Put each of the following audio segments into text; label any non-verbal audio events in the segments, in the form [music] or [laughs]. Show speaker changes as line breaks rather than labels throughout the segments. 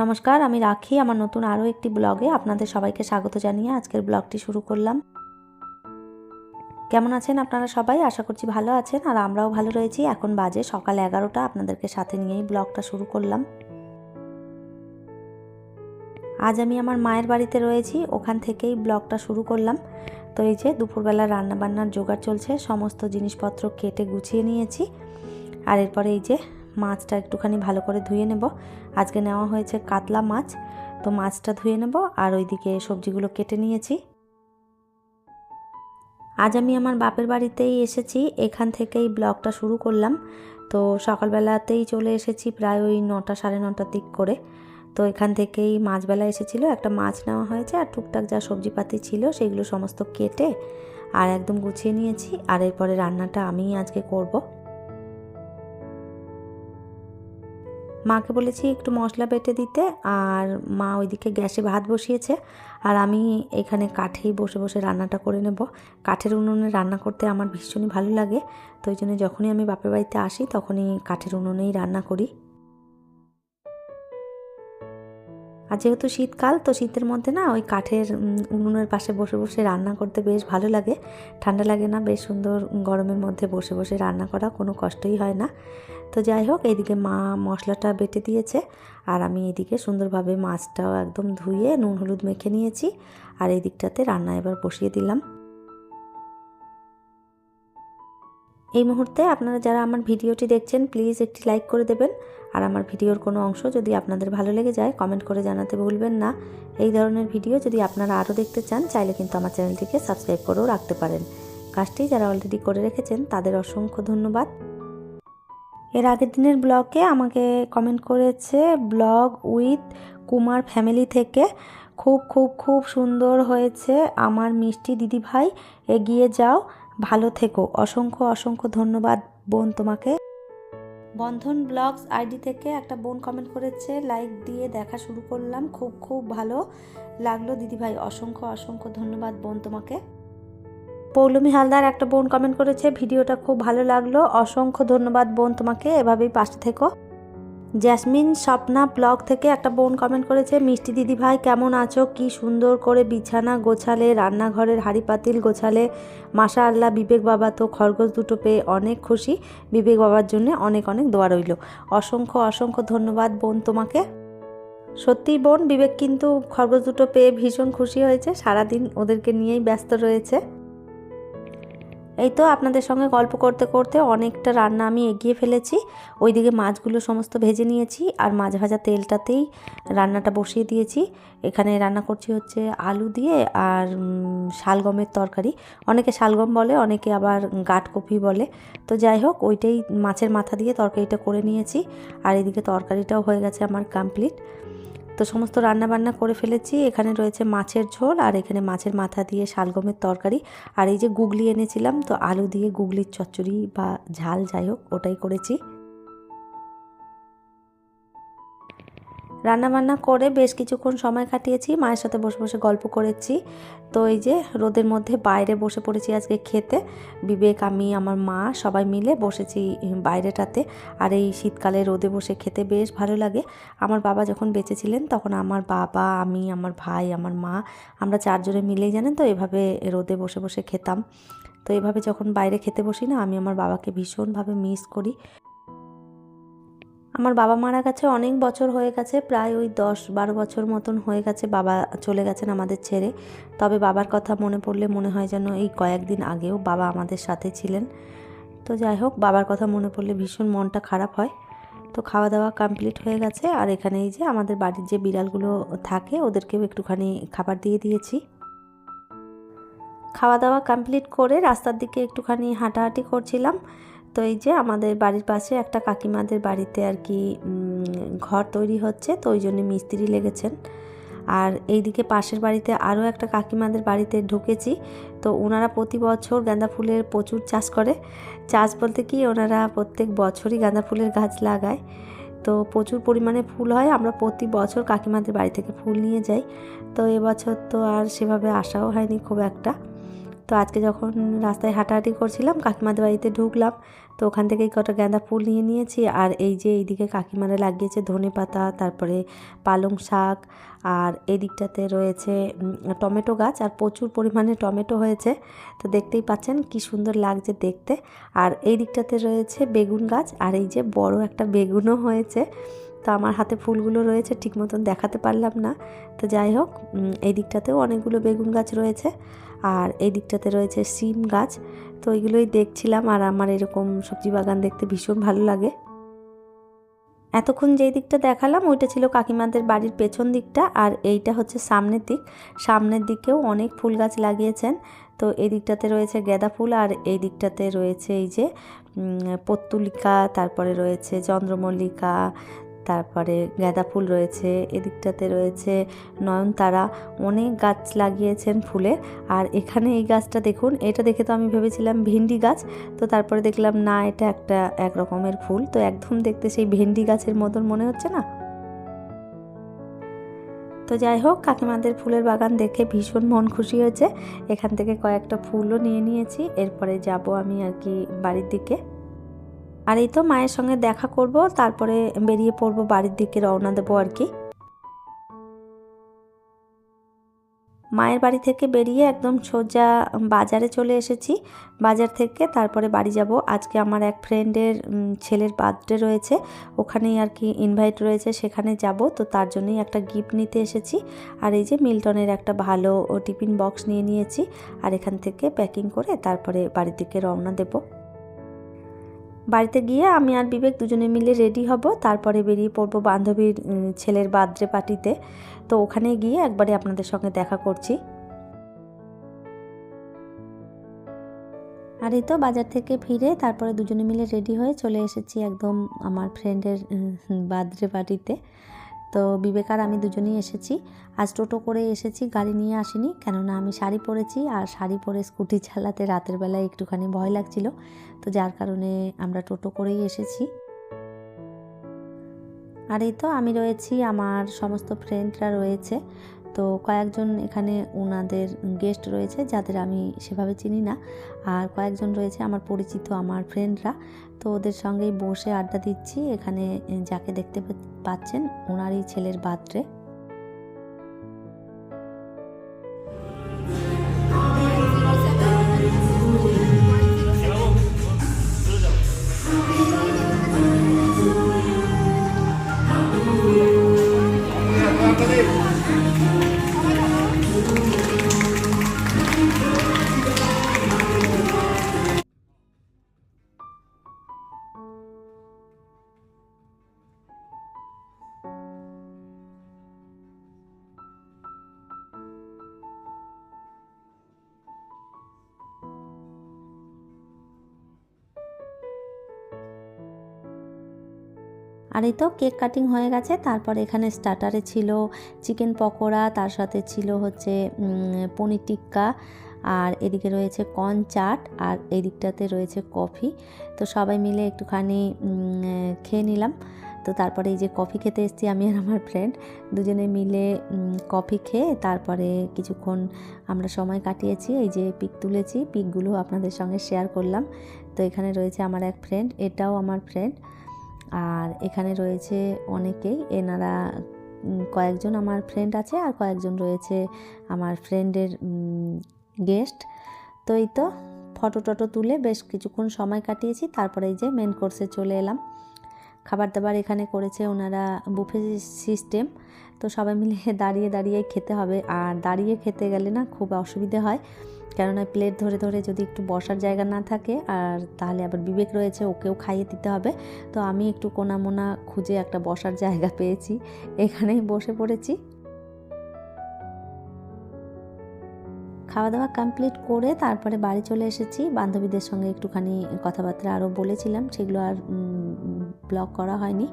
নমস্কার, আমি রাখি। আমার নতুন আরও একটি ব্লগে আপনাদের সবাইকে স্বাগত জানিয়ে আজকের ব্লগটি শুরু করলাম। কেমন আছেন আপনারা সবাই? আশা করছি ভালো আছেন আর আমরাও ভালো রয়েছি। এখন বাজে সকাল এগারোটা। আপনাদেরকে সাথে নিয়েই ব্লগটা শুরু করলাম। আজ আমি আমার মায়ের বাড়িতে রয়েছি। ওখান থেকেই ব্লগটা শুরু করলাম। তো এই যে দুপুরবেলা রান্নাবান্নার জোগাড় চলছে। সমস্ত জিনিসপত্র কেটে গুছিয়ে নিয়েছি। আর এরপরে এই যে মাছটা একটুখানি ভালো করে ধুয়ে নেব। আজকে নেওয়া হয়েছে কাতলা মাছ, তো মাছটা ধুয়ে নেব আর ওইদিকে সবজিগুলো কেটে নিয়েছি। আজ আমি আমার বাপের বাড়িতেই এসেছি, এখান থেকেই ব্লগটা শুরু করলাম। তো সকালবেলাতেই চলে এসেছি প্রায় ওই নটা সাড়ে নটার দিক করে। তো এখান থেকেই মাছবেলা এসেছিল, একটা মাছ নেওয়া হয়েছে আর টুকটাক যা সবজিপাতি ছিল সেগুলো সমস্ত কেটে আর একদম গুছিয়ে নিয়েছি আর এরপরে রান্নাটা আমিই আজকে করব। মাকে বলেছি একটু মশলা বেটে দিতে আর মা ওইদিকে গ্যাসে ভাত বসিয়েছে। আর আমি এখানে কাঠেই বসে বসে রান্নাটা করে নেব। কাঠের উনুনে রান্না করতে আমার ভীষণই ভালো লাগে। তো ওই জন্য যখনই আমি বাপের বাড়িতে আসি, তখনই কাঠের উনুনেই রান্না করি। আর যেহেতু শীতকাল, তো শীতের মধ্যে না ওই কাঠের উনুনের পাশে বসে বসে রান্না করতে বেশ ভালো লাগে। ঠান্ডা লাগে না, বেশ সুন্দর গরমের মধ্যে বসে বসে রান্না করা কোনো কষ্টই হয় না। তো যাই হোক, এইদিকে মা মশলাটা বেটে দিয়েছে। আর আমি এদিকে সুন্দরভাবে মাছটাও একদম ধুয়ে নুন হলুদ মেখে নিয়েছি। আর এই দিকটাতে রান্না এবার বসিয়ে দিলাম। এই মুহূর্তে আপনারা যারা আমার ভিডিওটি দেখছেন, প্লিজ একটি লাইক করে দেবেন। আর আমার ভিডিওর কোনো অংশ যদি আপনাদের ভালো লেগে যায়, কমেন্ট করে জানাতে ভুলবেন না। এই ধরনের ভিডিও যদি আপনারা আরও দেখতে চান, চাইলে কিন্তু আমার চ্যানেলটিকে সাবস্ক্রাইব করেও রাখতে পারেন। কাজটি যারা অলরেডি করে রেখেছেন, তাদের অসংখ্য ধন্যবাদ। এর আগের দিনের ব্লগে আমাকে কমেন্ট করেছে ব্লগ উইথ কুমার ফ্যামিলি থেকে খুব খুব খুব সুন্দর হয়েছে। আমার মিষ্টি দিদি ভাই, এগিয়ে যাও। ভালো থেকো। অসংখ্য অসংখ্য ধন্যবাদ বোন তোমাকে। বন্ধন ব্লগস আইডি থেকে একটা বোন কমেন্ট করেছে লাইক দিয়ে দেখা শুরু করলাম। খুব খুব ভালো লাগল দিদিভাই অসংখ্য অসংখ্য ধন্যবাদ বোন তোমাকে। পৌলমি হালদার একটা বোন কমেন্ট করেছে, ভিডিওটা খুব ভালো লাগল। অসংখ্য ধন্যবাদ বোন তোমাকে, এভাবেই পাশে থেকো। জ্যাসমিন স্বপ্না ব্লগ থেকে একটা বোন কমেন্ট করেছে, মিষ্টি দিদি ভাই, কেমন আছো? কি সুন্দর করে বিছানা গোছালে, রান্নাঘরের হাঁড়ি পাতিল গোছালে মাসা আল্লাহ বিবেক বাবা তো খরগোশ দুটো পেয়ে অনেক খুশি। বিবেক বাবার জন্য অনেক অনেক দোয়া রইল। অসংখ্য অসংখ্য ধন্যবাদ বোন তোমাকে। সত্যি বোন, বিবেক কিন্তু খরগোশ দুটো পেয়ে ভীষণ খুশি হয়েছে, সারাদিন ওদেরকে নিয়েই ব্যস্ত রয়েছে। এই তো আপনাদের সঙ্গে গল্প করতে করতে অনেকটা রান্না আমি এগিয়ে ফেলেছি। ওইদিকে মাছগুলো সমস্ত ভেজে নিয়েছি আর মাছ ভাজা তেলটাতেই রান্নাটা বসিয়ে দিয়েছি। এখানে রান্না করছি হচ্ছে আলু দিয়ে আর শালগমের তরকারি। অনেকে শালগম বলে, অনেকে আবার গাটকপি বলে। তো যাই হোক, ওইটাই মাছের মাথা দিয়ে তরকারিটা করে নিয়েছি। আর এদিকে তরকারিটাও হয়ে গেছে আমার কমপ্লিট তো সমস্ত রান্না বান্না করে ফেলেছি। এখানে রয়েছে মাছের ঝোল আর এখানে মাছের মাথা দিয়ে শালগমের তরকারি। আর এই যে গুগলি এনেছিলাম, তো আলু দিয়ে গুগলির চচ্চড়ি বা ঝাল যাই হোক, ওটাই করেছি। রান্নাবান্না করে বেশ কিছুক্ষণ সময় কাটিয়েছি। মায়ের সাথে বসে বসে গল্প করেছি। তো এই যে রোদের মধ্যে বাইরে বসে পড়েছি আজকে খেতে। বিবেক, আমি, আমার মা সবাই মিলে বসেছি বাইরেটাতে। আর এই শীতকালে রোদে বসে খেতে বেশ ভালো লাগে। আমার বাবা যখন বেঁচে ছিলেন তখন আমার বাবা, আমি, আমার ভাই, আমার মা, আমরা চারজনে মিলেই জানেন তো এভাবে রোদে বসে বসে খেতাম। তো এভাবে যখন বাইরে খেতে বসি না, আমি আমার বাবাকে ভীষণভাবে মিস করি। আমার বাবা মারা গেছে অনেক বছর হয়ে গেছে, প্রায় ওই দশ বারো বছর মতন হয়ে গেছে বাবা চলে গেছেন আমাদের ছেড়ে। তবে বাবার কথা মনে পড়লে মনে হয় যেন এই কয়েকদিন আগেও বাবা আমাদের সাথে ছিলেন। তো যাই হোক, বাবার কথা মনে পড়লে ভীষণ মনটা খারাপ হয়। তো খাওয়া দাওয়া কমপ্লিট হয়ে গেছে আর এখানে এই যে আমাদের বাড়ির যে বিড়ালগুলো থাকে ওদেরকেও একটুখানি খাবার দিয়ে দিয়েছি। খাওয়া দাওয়া কমপ্লিট করে রাস্তার দিকে একটুখানি হাঁটাহাঁটি করছিলাম। তো এই যে আমাদের বাড়ির পাশে একটা কাকিমাদের বাড়িতে আর কি ঘর তৈরি হচ্ছে, তো ওই জন্য মিস্ত্রি লেগেছেন। আর এইদিকে পাশের বাড়িতে আরও একটা কাকিমাদের বাড়িতে ঢুকেছি, তো ওনারা প্রতি বছর গাঁদা ফুলের প্রচুর চাষ করে। চাষ বলতে কি, ওনারা প্রত্যেক বছরই গাঁদা ফুলের গাছ লাগায়। তো প্রচুর পরিমাণে ফুল হয়, আমরা প্রতি বছর কাকিমাদের বাড়ি থেকে ফুল নিয়ে যাই। তো এবছর তো আর সেভাবে আসাও হয়নি খুব একটা। তো আজকে যখন রাস্তায় হাঁটাহাঁটি করছিলাম, কাকিমাদের বাড়িতে ঢুকলাম, তো ওখান থেকেই কটা গাঁদা ফুল নিয়ে নিয়েছি। আর এই যে এইদিকে কাকিমারা লাগিয়েছে ধনে পাতা, তারপরে পালং শাক, আর এদিকটাতে রয়েছে টমেটো গাছ, আর প্রচুর পরিমাণে টমেটো হয়েছে। তো দেখতেই পাচ্ছেন কি সুন্দর লাগছে দেখতে। আর এই দিকটাতে রয়েছে বেগুন গাছ, আর এই যে বড় একটা বেগুনও হয়েছে। তো আমার হাতে ফুলগুলো রয়েছে, ঠিক মতন দেখাতে পারলাম না। তো যাই হোক এই দিকটাতেও অনেকগুলো বেগুন গাছ রয়েছে। আর এই দিকটাতে রয়েছে সিম গাছ। তো এগুলোই দেখছিলাম আর আমার এরকম সবজি বাগান দেখতে ভীষণ ভালো লাগে। এতক্ষণ যেই দিকটা দেখালাম ওইটা ছিল কাকিমাদের বাড়ির পেছন দিকটা আর এইটা হচ্ছে সামনের দিক। সামনের দিকেও অনেক ফুল গাছ লাগিয়েছেন। তো এই দিকটাতে রয়েছে গাঁদা ফুল আর এই দিকটাতে রয়েছে এই যে পত্তুলিকা, তারপরে রয়েছে চন্দ্রমল্লিকা তারপরে গাঁদা ফুল রয়েছে, এদিকটাতে রয়েছে নয়নতারা। অনেক গাছ লাগিয়েছেন ফুলে। আর এখানে এই গাছটা দেখুন, এটা দেখে তো আমি ভেবেছিলাম ভেন্ডি গাছ। তো তারপরে দেখলাম, না, এটা একটা এক রকমের ফুল। তো একদম দেখতে সেই ভেন্ডি গাছের মতন মনে হচ্ছে না? তো যাই হোক, কাকিমাদের ফুলের বাগান দেখে ভীষণ মন খুশি হয়েছে। এখান থেকে কয়েকটা ফুলও নিয়ে নিয়েছি। এরপরে যাব আমি আর কি বাড়ির দিকে। আর এই তো মায়ের সঙ্গে দেখা করব, তারপরে বেরিয়ে পড়ব, বাড়ির দিকে রওনা দেবো আর কি। মায়ের বাড়ি থেকে বেরিয়ে একদম সোজা বাজারে চলে এসেছি। বাজার থেকে তারপরে বাড়ি যাব। আজকে আমার এক ফ্রেন্ডের ছেলের বার্থডে রয়েছে। ওখানেই আর কি ইনভাইট রয়েছে, সেখানে যাব। তো তার জন্যই একটা গিফট নিতে এসেছি। আর এই যে মিল্টনের একটা ভালো টিফিন বক্স নিয়ে নিয়েছি। আর এখান থেকে প্যাকিং করে তারপরে বাড়ির দিকে রওনা দেবো। বাড়িতে গিয়ে আমি আর বিবেক দুজনে মিলে রেডি হব। তারপরে বেরিয়ে পড়ব বান্ধবীর ছেলের বার্থডে পার্টিতে তো। ওখানে গিয়ে একবারে আপনাদের সঙ্গে দেখা করছি। আর এই তো বাজার থেকে ফিরে তারপরে দুজনে মিলে রেডি হয়ে চলে এসেছি একদম আমার ফ্রেন্ডের বার্থডে পার্টিতে তো বিবেক আর আমি দুজনেই এসেছি। আজ টোটো করে এসেছি, গাড়ি নিয়ে আসিনি, কেননা আমি শাড়ি পরেছি আর শাড়ি পরে স্কুটি চালাতে রাতের বেলায় একটুখানি ভয় লাগছিল। তো যার কারণে আমরা টোটো করেই এসেছি। আর এই তো আমি রয়েছি, আমার সমস্ত ফ্রেন্ডরা রয়েছে। তো কয়েকজন এখানে ওনাদের গেস্ট রয়েছে, যাদের আমি সেভাবে চিনি না। আর কয়েকজন রয়েছে আমার পরিচিত, আমার ফ্রেন্ডরা তো ওদের সঙ্গেই বসে আড্ডা দিচ্ছি। এখানে যাকে দেখতে পাচ্ছেন ওনারই ছেলের বার্থডে। আর এই তো কেক কাটিং হয়ে গেছে। তারপর এখানে স্টার্টারে ছিল চিকেন পকোড়া, তার সাথে ছিল হচ্ছে পনির টিক্কা, আর এদিকে রয়েছে কর্ন চাট আর এদিকটাতে রয়েছে কফি তো সবাই মিলে একটুখানি খেয়ে নিলাম। তো তারপরে এই যে কফি খেতে এসেছি আমি আর আমার ফ্রেন্ড দুজনে মিলে কফি খেয়ে তারপরে কিছুক্ষণ আমরা সময় কাটিয়েছি। এই যে পিক তুলেছি পিকগুলো আপনাদের সঙ্গে শেয়ার করলাম। তো এখানে রয়েছে আমার এক ফ্রেন্ড এটাও আমার ফ্রেন্ড আর এখানে রয়েছে অনেকেই। এনারা কয়েকজন আমার ফ্রেন্ড আছে আর কয়েকজন রয়েছে আমার ফ্রেন্ডের গেস্ট তো এই তো ফটো টটো তুলে বেশ কিছুক্ষণ সময় কাটিয়েছি, তারপরে এই যে মেন কোর্সে চলে এলাম। খাবার দাবার এখানে করেছে ওনারা বুফে সিস্টেম তো সবাই মিলে [laughs] দাঁড়িয়ে দাঁড়িয়ে খেতে হবে। আর দাঁড়িয়ে খেতে গেলে না খুব অসুবিধে হয়। কেননা প্লেট ধরে ধরে যদি একটু বসার জায়গা না থাকে, আর তাহলে আবার বিবেক রয়েছে ওকেও খাইয়ে দিতে হবে। তো আমি একটু কোনা মোনা খুঁজে একটা বসার জায়গা পেয়েছি। এখানেই বসে পড়েছি। খাওয়া দাওয়া কমপ্লিট করে তারপরে বাড়ি চলে এসেছি। বান্ধবীদের সঙ্গে একটুখানি কথাবার্তা আরও বলেছিলাম, সেগুলো আর ব্লগ করা হয়নি।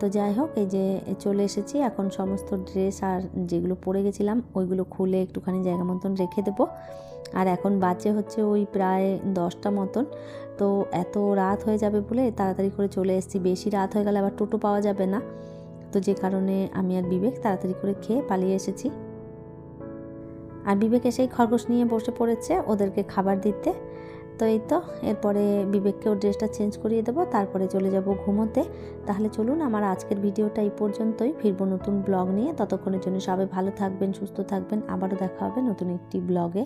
তো যাই হোক, এই যে চলে এসেছি, এখন সমস্ত ড্রেস আর যেগুলো পরে গেছিলাম, ওইগুলো খুলে একটুখানি জায়গা মতন রেখে দেবো। আর এখন বাজে হচ্ছে ওই প্রায় দশটা মতন। তো এত রাত হয়ে যাবে বলে তাড়াতাড়ি করে চলে এসেছি। বেশি রাত হয়ে গেলে আবার টোটো পাওয়া যাবে না। তো যে কারণে আমি আর বিবেক তাড়াতাড়ি করে খেয়ে পালিয়ে এসেছি। আর বিবেক এসেই খরগোশ নিয়ে বসে পড়েছে ওদেরকে খাবার দিতে। তো এই তো, এরপরে বিবেককে ওর ড্রেসটা চেঞ্জ করিয়ে দেবো, তারপরে চলে যাব ঘুমোতে। তাহলে চলুন, আমার আজকের ভিডিওটা এই পর্যন্তই। ফিরবো নতুন ব্লগ নিয়ে। ততক্ষণের জন্য সবাই ভালো থাকবেন, সুস্থ থাকবেন। আবারও দেখা হবে নতুন একটি ব্লগে।